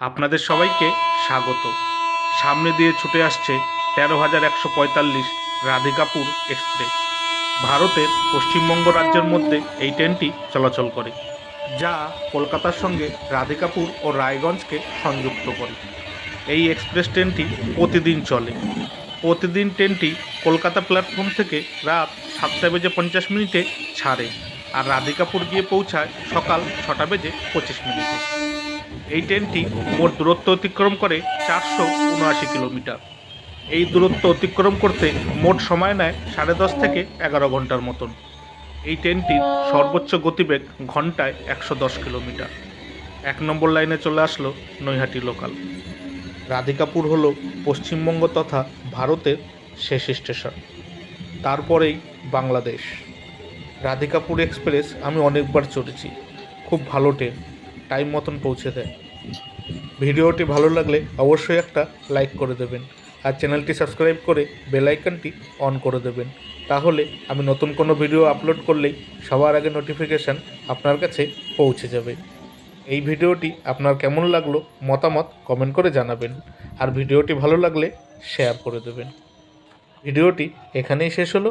আপনাদের সবাইকে স্বাগত। সামনে দিয়ে ছুটে আসছে তেরো হাজার একশো পঁয়তাল্লিশ রাধিকাপুর এক্সপ্রেস। ভারতের পশ্চিমবঙ্গ রাজ্যের মধ্যে এই ট্রেনটি চলাচল করে, যা কলকাতার সঙ্গে রাধিকাপুর ও রায়গঞ্জকে সংযুক্ত করে। এই এক্সপ্রেস ট্রেনটি প্রতিদিন চলে। প্রতিদিন ট্রেনটি কলকাতা প্ল্যাটফর্ম থেকে রাত সাতটা বেজে পঞ্চাশ মিনিটে ছাড়ে। আর রাধিকাপুর গিয়ে পৌঁছায় সকাল ছটা বেজে পঁচিশ মিনিটে। এই ট্রেনটি মোট দূরত্ব অতিক্রম করে চারশো উনআশি কিলোমিটার। এই দূরত্ব অতিক্রম করতে মোট সময় নেয় সাড়ে দশ থেকে এগারো ঘণ্টার মতন। এই ট্রেনটির সর্বোচ্চ গতিবেগ ঘন্টায় একশো দশ কিলোমিটার। এক নম্বর লাইনে চলে আসলো নৈহাটি লোকাল। রাধিকাপুর হলো পশ্চিমবঙ্গ তথা ভারতের শেষ স্টেশন। তারপরেই বাংলাদেশ। রাধিকাপুর এক্সপ্রেস আমি অনেকবার চড়েছি। খুব ভালো ট্রেন টাইম মতন পৌঁছে দেয়। ভিডিওটি ভালো লাগলে অবশ্যই একটা লাইক করে দেবেন আর চ্যানেলটি সাবস্ক্রাইব করে বেল আইকনটি অন করে দেবেন। তাহলে আমি নতুন কোনো ভিডিও আপলোড করলেই সবার আগে নোটিফিকেশান আপনার কাছে পৌঁছে যাবে। এই ভিডিওটি আপনার কেমন লাগল মতামত কমেন্ট করে জানাবেন আর ভিডিওটি ভালো লাগলে শেয়ার করে দেবেন। ভিডিওটি এখানেই শেষ হলো।